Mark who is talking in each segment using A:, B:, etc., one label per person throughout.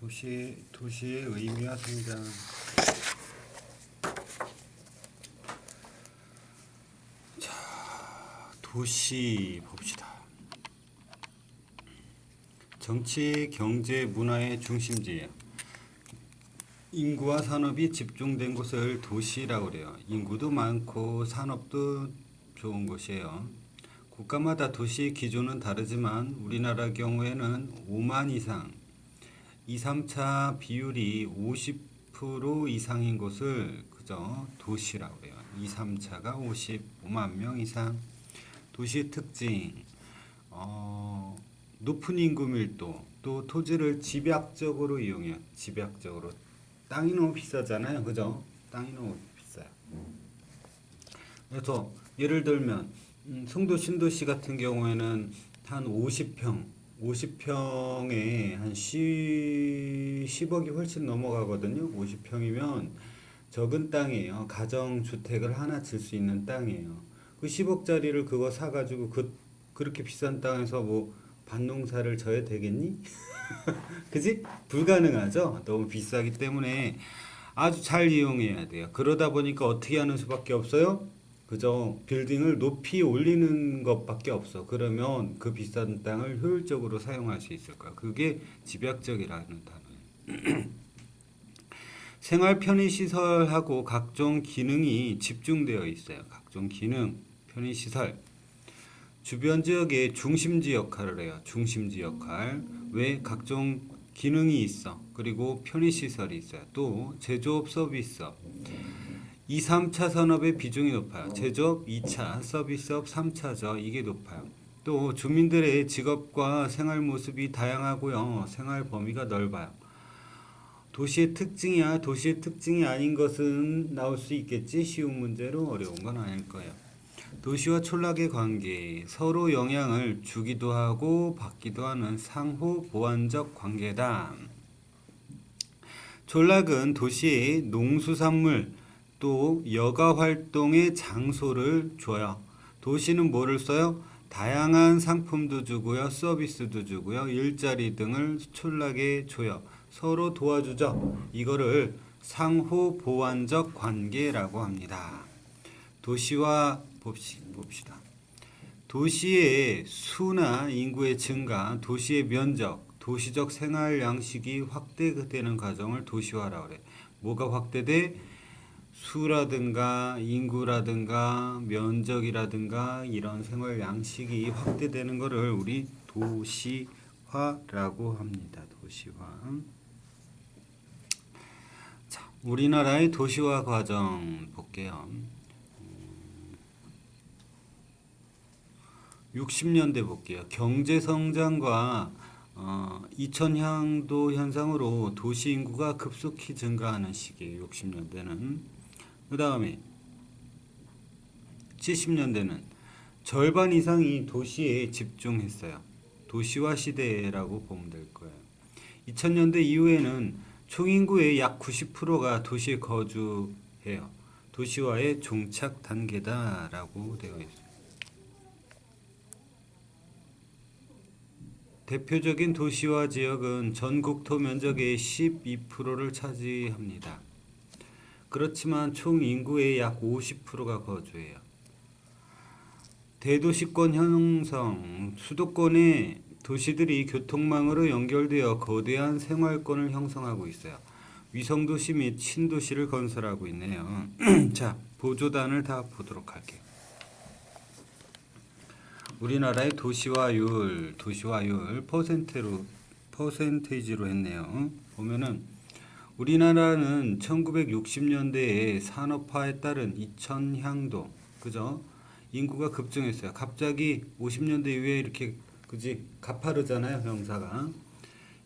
A: 도시 도시의 의미와 성장. 자, 도시 봅시다. 정치, 경제, 문화의 중심지예요. 인구와 산업이 집중된 곳을 도시라고 그래요. 인구도 많고 산업도 좋은 곳이에요. 국가마다 도시 기준은 다르지만 우리나라 경우에는 5만 이상, 2, 3차 비율이 50% 이상인 곳을 그저 도시라고 해요. 2, 3차가 55만 명 이상. 도시 특징, 어, 높은 인구 밀도, 또 토지를 집약적으로 이용해요. 집약적으로. 땅이 너무 비싸잖아요. 그죠? 땅이 너무 비싸요. 그래서 예를 들면 음, 송도 신도시 같은 경우에는 한 50평, 50평에 한 10, 10억이 훨씬 넘어가거든요. 50평이면 적은 땅이에요. 가정 주택을 하나 질 수 있는 땅이에요. 그 10억짜리를 그거 사가지고 그 그렇게 비싼 땅에서 뭐 밭농사를 져야 되겠니? 그지? 불가능하죠. 너무 비싸기 때문에 아주 잘 이용해야 돼요. 그러다 보니까 어떻게 하는 수밖에 없어요? 그저 빌딩을 높이 올리는 것밖에 없어. 그러면 그 비싼 땅을 효율적으로 사용할 수 있을 거야. 그게 집약적이라는 단어예요. 생활 편의 시설하고 각종 기능이 집중되어 있어요. 각종 기능, 편의 시설. 주변 지역의 중심지 역할을 해요. 중심지 역할. 왜 각종 기능이 있어. 그리고 편의 시설이 있어요. 또 제조업 서비스업. 2, 3차 산업의 비중이 높아요. 제조업 2차, 서비스업 3차죠. 이게 높아요. 또 주민들의 직업과 생활 모습이 다양하고요. 생활 범위가 넓어요. 도시의 특징이야 도시의 특징이 아닌 것은 나올 수 있겠지 쉬운 문제로 어려운 건 아닐 거예요. 도시와 촌락의 관계 서로 영향을 주기도 하고 받기도 하는 상호 보완적 관계다. 촌락은 도시의 농수산물 또 여가 활동의 장소를 줘요. 도시는 뭐를 써요? 다양한 상품도 주고요, 서비스도 주고요, 일자리 등을 촌락에 줘요. 서로 도와주죠. 이거를 상호 보완적 관계라고 합니다. 도시와 봅시, 봅시다. 도시의 수나 인구의 증가, 도시의 면적, 도시적 생활 양식이 확대되는 과정을 도시화라고 그래. 뭐가 확대돼? 수라든가 인구라든가 면적이라든가 이런 생활 양식이 확대되는 것을 우리 도시화라고 합니다. 도시화. 자, 우리나라의 도시화 과정 볼게요. 60년대 볼게요. 경제 성장과 어, 2000향도 현상으로 도시 인구가 급속히 증가하는 시기예요. 60년대는. 그 다음에 70년대는 절반 이상이 도시에 집중했어요. 도시화 시대라고 보면 될 거예요. 2000년대 이후에는 총인구의 약 90%가 도시에 거주해요. 도시화의 종착 단계다라고 되어 있어요. 대표적인 도시화 지역은 전국 토 면적의 12%를 차지합니다. 그렇지만 총 인구의 약 50%가 거주해요. 대도시권 형성, 수도권의 도시들이 교통망으로 연결되어 거대한 생활권을 형성하고 있어요. 위성도시 및 신도시를 건설하고 있네요. 자, 보조단을 다 보도록 할게요. 우리나라의 도시화율, 도시화율 퍼센트로 퍼센테이지로 했네요. 보면은 우리나라는 1960년대에 산업화에 따른 2000향도 그죠? 인구가 급증했어요. 갑자기 50년대 이후에 이렇게 그지 가파르잖아요, 형사가.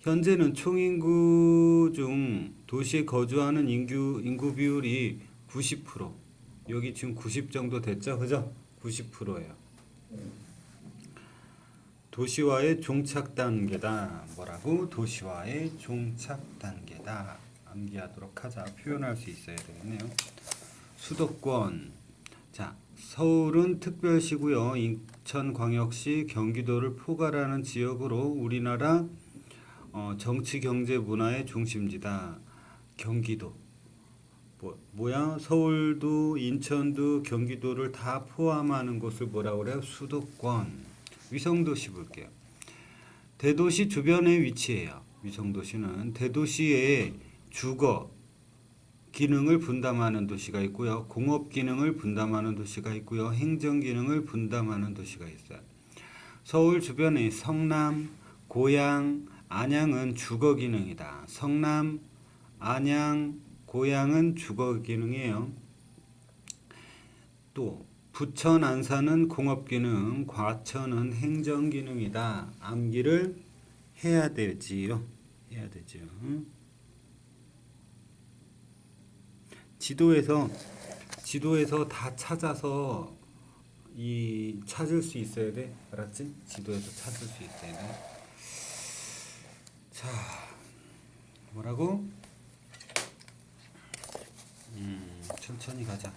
A: 현재는 총인구 중 도시에 거주하는 인구 인구 비율이 90%. 여기 지금 90 정도 됐죠, 그죠? 90%예요. 도시화의 종착 단계다. 뭐라고? 도시화의 종착 단계다. 암기하도록 하자. 표현할 수 있어야 되겠네요. 수도권. 자, 서울은 특별시고요. 인천광역시, 경기도를 포괄하는 지역으로 우리나라 어, 정치, 경제, 문화의 중심지다. 경기도. 뭐, 뭐야? 서울도, 인천도, 경기도를 다 포함하는 곳을 뭐라고 그래요? 수도권. 위성도시 볼게요. 대도시 주변에 위치해요. 위성도시는 대도시의 주거 기능을 분담하는 도시가 있고요. 공업 기능을 분담하는 도시가 있고요. 행정 기능을 분담하는 도시가 있어요. 서울 주변의 성남, 고양, 안양은 주거 기능이다. 성남, 안양, 고양은 주거 기능이에요. 또 부천, 안산은 공업 기능, 과천은 행정 기능이다. 암기를 해야 되지요. 해야 되죠. 지도에서 지도에서 다 찾아서 이 찾을 수 있어야 돼. 알았지? 지도에서 찾을 수 있어야 돼. 자, 뭐라고? 음, 천천히 가자.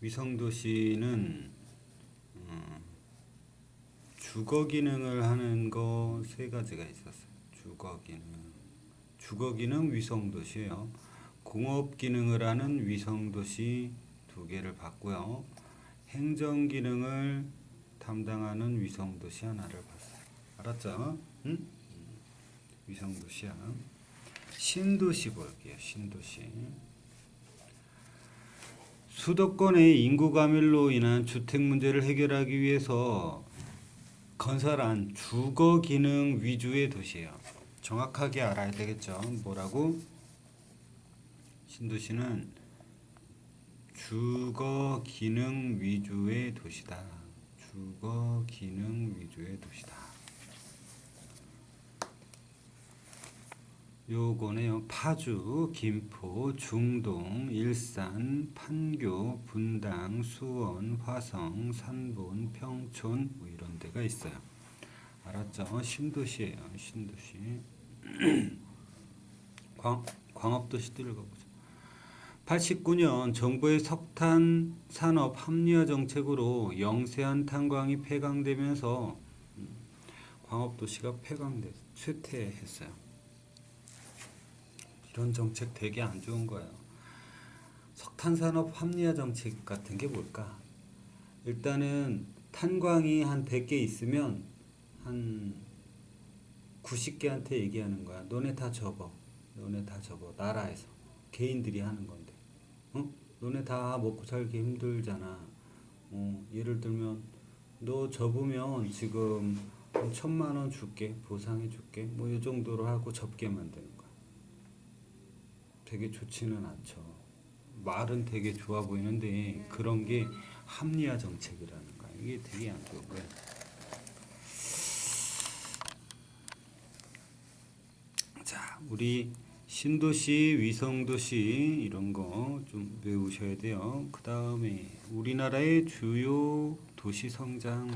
A: 위성도시는 음, 주거 기능을 하는 거 세 가지가 있었어요. 주거 기능, 주거 기능 위성도시예요. 공업 기능을 하는 위성 도시 두 개를 봤고요. 행정 기능을 담당하는 위성 도시 하나를 봤어요. 알았죠? 응? 위성 도시야. 신도시 볼게요. 신도시. 수도권의 인구 감밀로 인한 주택 문제를 해결하기 위해서 건설한 주거 기능 위주의 도시예요. 정확하게 알아야 되겠죠. 뭐라고? 신도 시는 주거 기능 위주의 도시다. 주거 기능 위주의 도시다. 요거네요. 파주, 김포, 중동, 일산, 판교, 분당, 수원, 화성, 산본, 평촌 뭐 이런 데가 있어요. 알았죠? 신도시예요. 신도시. 광 광업도시들을 가보죠. 89년 정부의 석탄 산업 합리화 정책으로 영세한 탄광이 폐광되면서 음, 광업도시가 폐광돼 쇠퇴했어요. 이런 정책 되게 안 좋은 거예요. 석탄 산업 합리화 정책 같은 게 뭘까? 일단은 탄광이 한 100개 있으면 한 90개한테 얘기하는 거야. 너네 다 접어. 너네 다 접어. 나라에서. 개인들이 하는 건데. 어? 너네 다 먹고 살기 힘들잖아. 어, 예를 들면 너 접으면 지금 한 천만 원 줄게. 보상해 줄게. 뭐 이 정도로 하고 접게 만드는 거야. 되게 좋지는 않죠. 말은 되게 좋아 보이는데 그런 게 합리화 정책이라는 거야. 이게 되게 안 좋고요. 자, 우리 신도시, 위성도시 이런 거 좀 외우셔야 돼요. 그 다음에 우리나라의 주요 도시 성장.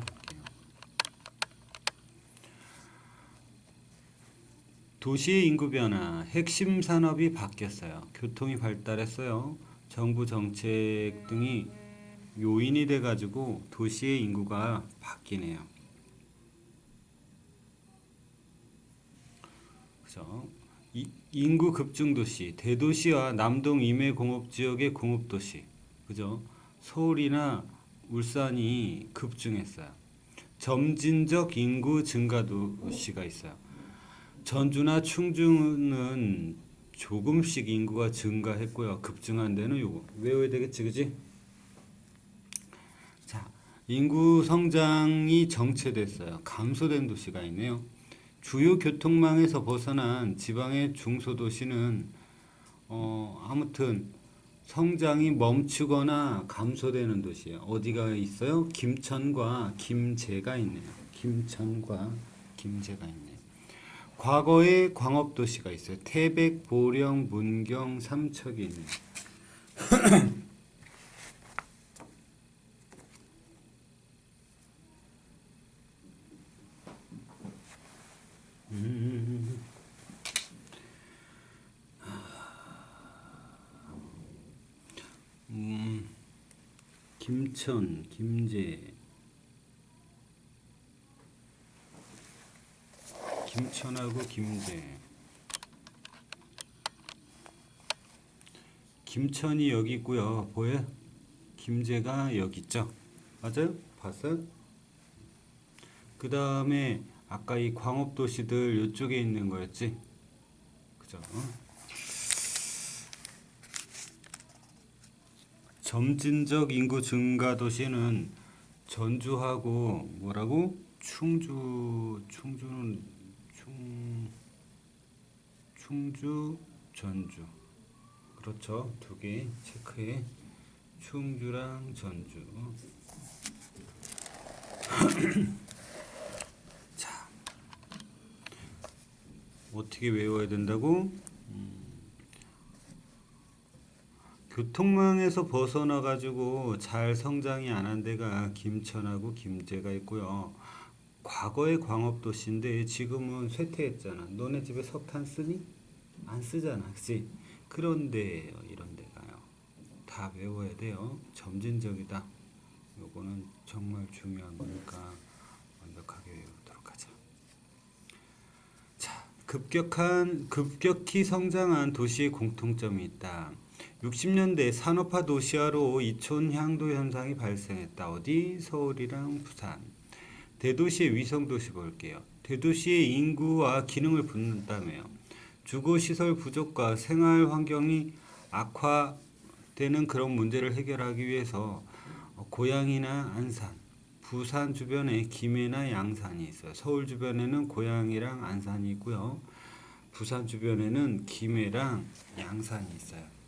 A: 도시의 인구 변화, 핵심 산업이 바뀌었어요. 교통이 발달했어요. 정부 정책 등이 요인이 돼가지고 도시의 인구가 바뀌네요. 그죠? 이- 인구 급증 도시, 대도시와 남동 임해 공업 지역의 공업 도시, 그죠? 서울이나 울산이 급증했어요. 점진적 인구 증가 도시가 있어요. 전주나 충주는 조금씩 인구가 증가했고요. 급증한 데는 요거 외워야 되겠지, 그지? 자, 인구 성장이 정체됐어요. 감소된 도시가 있네요. 주요 교통망에서 벗어난 지방의 중소도시는 어, 아무튼 성장이 멈추거나 감소되는 도시예요. 어디가 있어요? 김천과 김제가 있네요. 김천과 김제가 있네요. 과거에 광업 도시가 있어요. 태백, 보령, 문경, 삼척이 있네요. 음, 김천, 김제, 김천하고 김제. 김천이 여기 있고요. 보여? 김제가 여기 있죠. 맞아요? 봤어요? 그 다음에 아까 이 광업 도시들 이쪽에 있는 거였지. 그죠? 점진적 인구 증가 도시는 전주하고 뭐라고? 충주 충주는 충 충주 전주. 그렇죠. 두 개 체크해. 충주랑 전주. 자 어떻게 외워야 된다고? 교통망에서 벗어나 가지고 잘 성장이 안 한 데가 김천하고 김제가 있고요. 과거의 광업 도시인데 지금은 쇠퇴했잖아. 너네 집에 석탄 쓰니? 안 쓰잖아, 그렇지? 그런데 이런 데가요. 다 외워야 돼요. 점진적이다. 요거는 정말 중요한 거니까 완벽하게 외우도록 하자. 자, 급격한 급격히 성장한 도시의 공통점이 있다. 60년대 산업화 도시화로 이촌 향도 현상이 발생했다. 어디? 서울이랑 부산. 대도시의 위성 도시 볼게요. 대도시의 인구와 기능을 붙는다며요. 주거 시설 부족과 생활 환경이 악화되는 그런 문제를 해결하기 위해서 고양이나 안산, 부산 주변에 김해나 양산이 있어요. 서울 주변에는 고양이랑 안산이 있고요. 부산 주변에는 김해랑 양산이 있어요.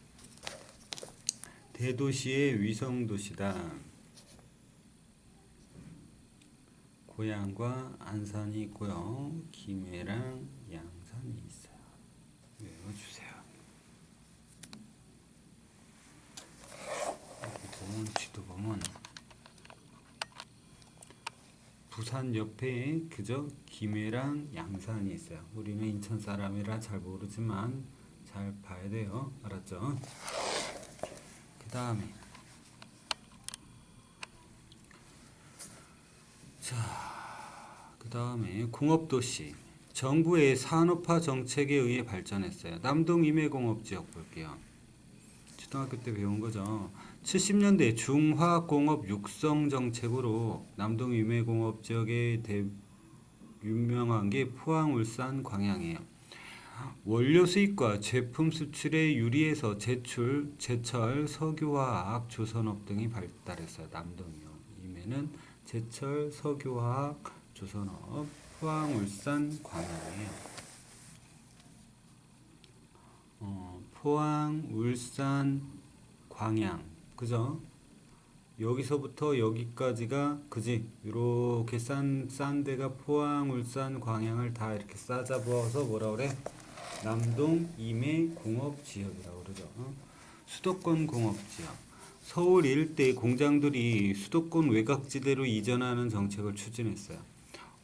A: 대도시의 위성 도시다. 고향과 안산이 있고요. 김해랑 양산이 있어요. 외워주세요. 보면 지도 보면 부산 옆에 그저 김해랑 양산이 있어요. 우리는 인천 사람이라 잘 모르지만 잘 봐야 돼요. 알았죠? 그 다음에 자, 그 다음에 공업도시 정부의 산업화 정책에 의해 발전했어요. 남동 임해공업 지역 볼게요. 초등학교 때 배운 거죠. 70년대 중화공업 육성 정책으로 남동 임해공업 지역에 대, 유명한 게 포항, 울산, 광양이에요. 원료 수입과 제품 수출에 유리해서 제출, 제철, 석유화학, 조선업 등이 발달했어요. 남동이요. 임해는 제철, 석유화학, 조선업, 포항, 울산, 광양이에요. 어, 포항, 울산, 광양, 그죠? 여기서부터 여기까지가 그지? 이렇게 싼, 싼 데가 포항, 울산, 광양을 다 이렇게 싸잡아서 뭐라 그래? 남동 임해 공업 지역이라고 그러죠. 어? 수도권 공업 지역. 서울 일대 공장들이 수도권 외곽지대로 이전하는 정책을 추진했어요.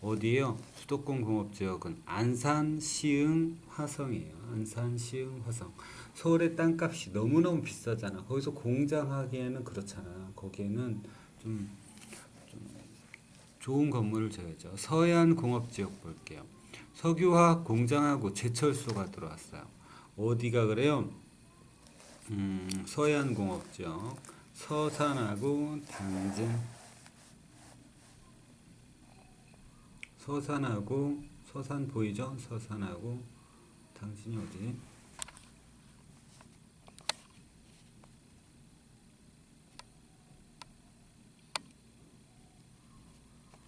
A: 어디에요? 수도권 공업 지역은 안산, 시흥, 화성이에요. 안산, 시흥, 화성. 서울의 땅값이 너무너무 비싸잖아. 거기서 공장하기에는 그렇잖아. 거기에는 좀, 좀 좋은 건물을 지어야죠. 서해안 공업 지역 볼게요. 석유화학 공장하고 제철소가 들어왔어요. 어디가 그래요? 음, 서해안 공업 지역. 서산하고 당진. 서산하고 서산 보이죠? 서산하고 당진이 어디?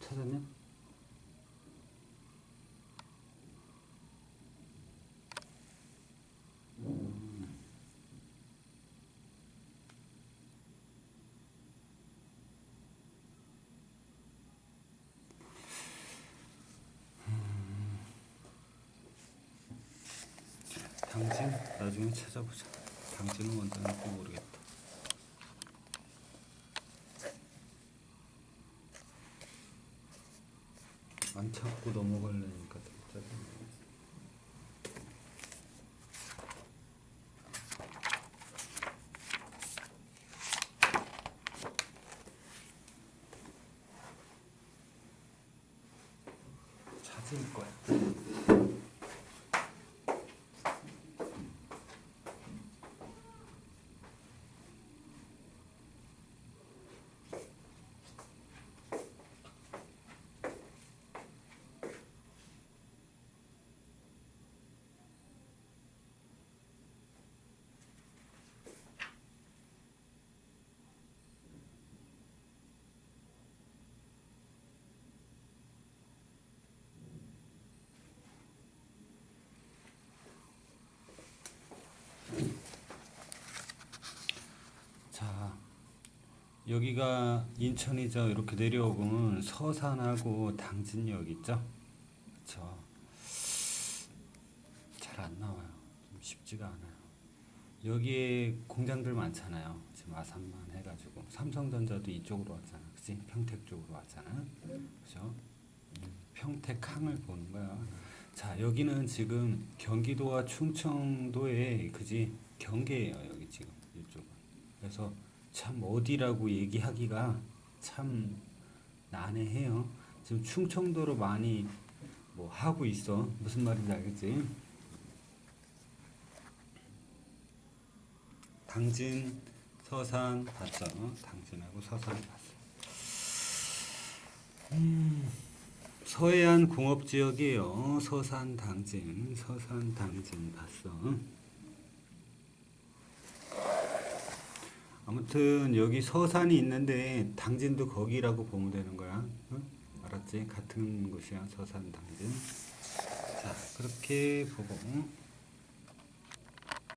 A: 찾았냐? 당진 나중에 찾아보자. 당진은 원자는 꼭 모르겠다. 안 찾고 넘어가려니까 짜증나. 찾을 거야. 여기가 인천이죠. 이렇게 내려오면 서산하고 당진역 있죠. 그렇죠. 잘 안 나와요. 좀 쉽지가 않아요. 여기에 공장들 많잖아요. 지금 아산만 해가지고 삼성전자도 이쪽으로 왔잖아. 그치? 평택 쪽으로 왔잖아. 그죠? 음, 평택항을 보는 거야. 자, 여기는 지금 경기도와 충청도의 그지 경계예요. 여기 지금 이쪽은. 그래서 참 어디라고 얘기하기가 참 난해해요. 지금 충청도로 많이 뭐 하고 있어. 무슨 말인지 알겠지? 당진, 서산 봤어. 당진하고 서산 봤어. 음, 서해안 공업 지역이에요. 서산, 당진, 서산, 당진 봤어. 아무튼 여기 서산이 있는데 당진도 거기라고 보면 되는 거야. 응? 알았지? 같은 곳이야. 서산, 당진. 자, 그렇게 보고